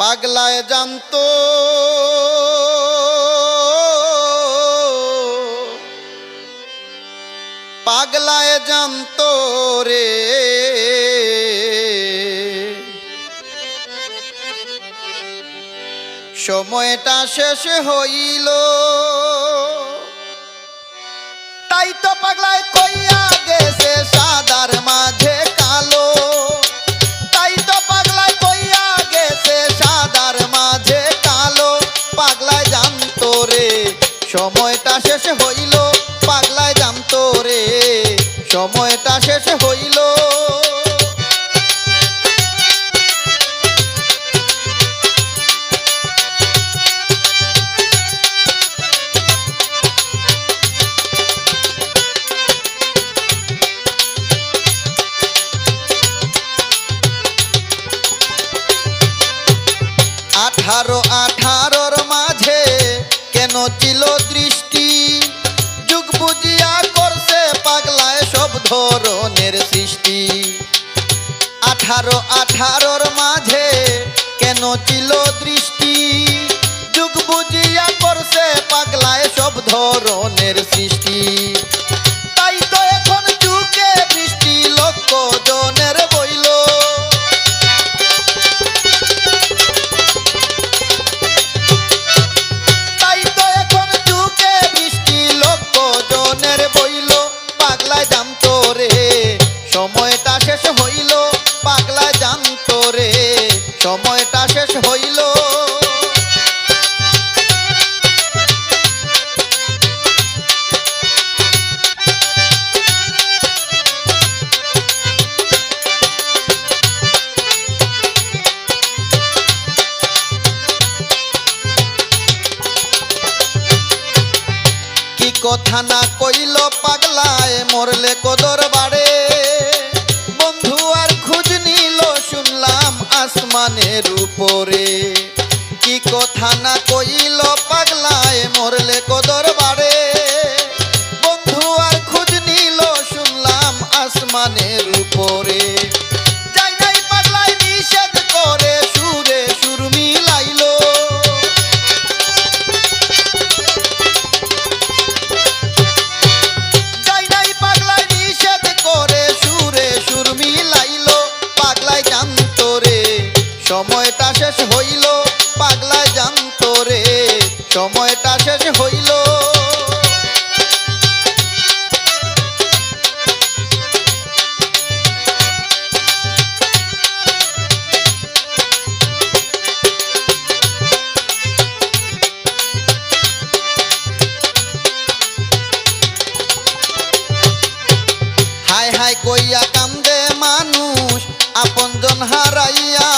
পাগলায় জানতো। পাগলায় জানতো রে। সময়টা শেষ হইল। তাই তো পাগলায় কইয়া সময়টা শেষ হইল পাগলায় জানতো রে। সময়টা শেষ হইল। আঠারো কেন ছিল দৃষ্টি। যুগ বুঝিয়া করছে পাগলায় সব ধরনের সৃষ্টি। আঠারো আঠারোর মাঝে কেন ছিল দৃষ্টি? যুগ বুঝিয়া করছে পাগলায় সব ধরনের কথা না কইল পাগলায় মরলে কদর বাড়ে। বন্ধু আর খুঁজ নিল, শুনলাম আসমানের উপরে। কি কথা না কইল পাগলায় মরলে কদর বাড়ে। বন্ধু আর খুঁজ নিল, শুনলাম আসমানের সময়টা শেষ হইল পাগলায় জানতো রে, সময়টা শেষ হইল। হায় হায় কইয়া কান্দে মানুষ, আপনজন হারাইয়া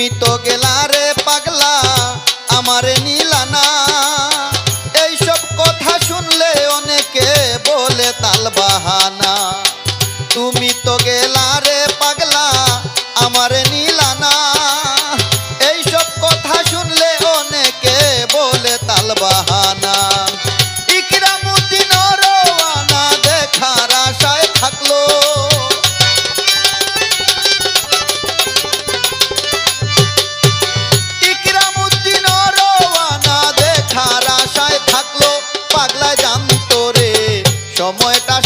তুমি তো গেলা রে পাগলা, আমারে নিলানা এইসব কথা শুনলে অনেকে বলে তাল বাহানা। তুমি তো গেলা রে পাগলা, আমারে নিলানা এইসব কথা শুনলে অনেকে বলে তাল বাহানা।